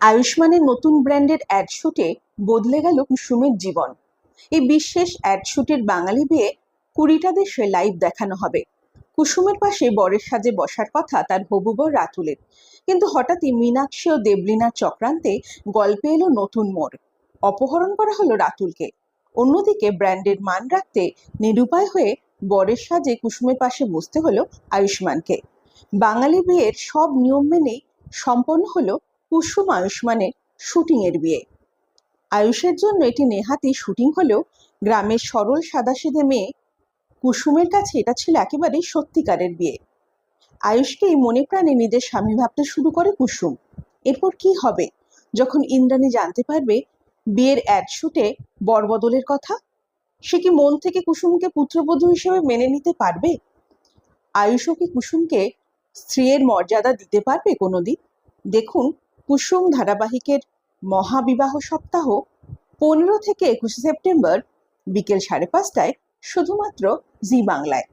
আয়ুষ্মানের নতুন ব্র্যান্ডের অ্যাড শুটে বদলে গেল কুসুমের জীবন। এই বিশেষ অ্যাড শুটের বাঙালি বিয়ে কুড়িটা দেশে লাইভ দেখানো হবে। কুসুমের পাশে বরের সাজে বসার কথা তার হবু বর রাতুলের। কিন্তু হঠাৎই মীনাক্ষী ও দেবলিনার চক্রান্তে গল্পে এলো নতুন মোড়। অপহরণ করা হলো রাতুলকে। অন্যদিকে ব্র্যান্ডের মান রাখতে নিরুপায় হয়ে বরের সাজে কুসুমের পাশে বসতে হলো আয়ুষ্মানকে। বাঙালি বিয়ের সব নিয়ম মেনেই সম্পন্ন হলো কুসুম আয়ুষ্মানের শুটিং এর বিয়ে। আয়ুষের জন্য এটি নেহাতি শুটিং হলেও গ্রামের সরল সাদাসিধে মেয়ে কুসুমের কাছে এটা ছিল একেবারেই সত্যিকারের বিয়ে। আয়ুষকেই মনে প্রাণে নিজের স্বামী ভাবতে শুরু করে কুসুম। এরপর কি হবে? যখন ইন্দ্রাণী জানতে পারবে বিয়ের অ্যাড শুটে বরবদলের কথা, সে কি মন থেকে কুসুমকে পুত্রবধূ হিসেবে মেনে নিতে পারবে? আয়ুষও কি কুসুমকে স্ত্রীর মর্যাদা দিতে পারবে কোনোদিন? দেখুন কুসুম ধারাবাহিকের মহাবিবাহ সপ্তাহ পনেরো থেকে একুশে সেপ্টেম্বর বিকেল সাড়ে পাঁচটায় শুধুমাত্র জি বাংলায়।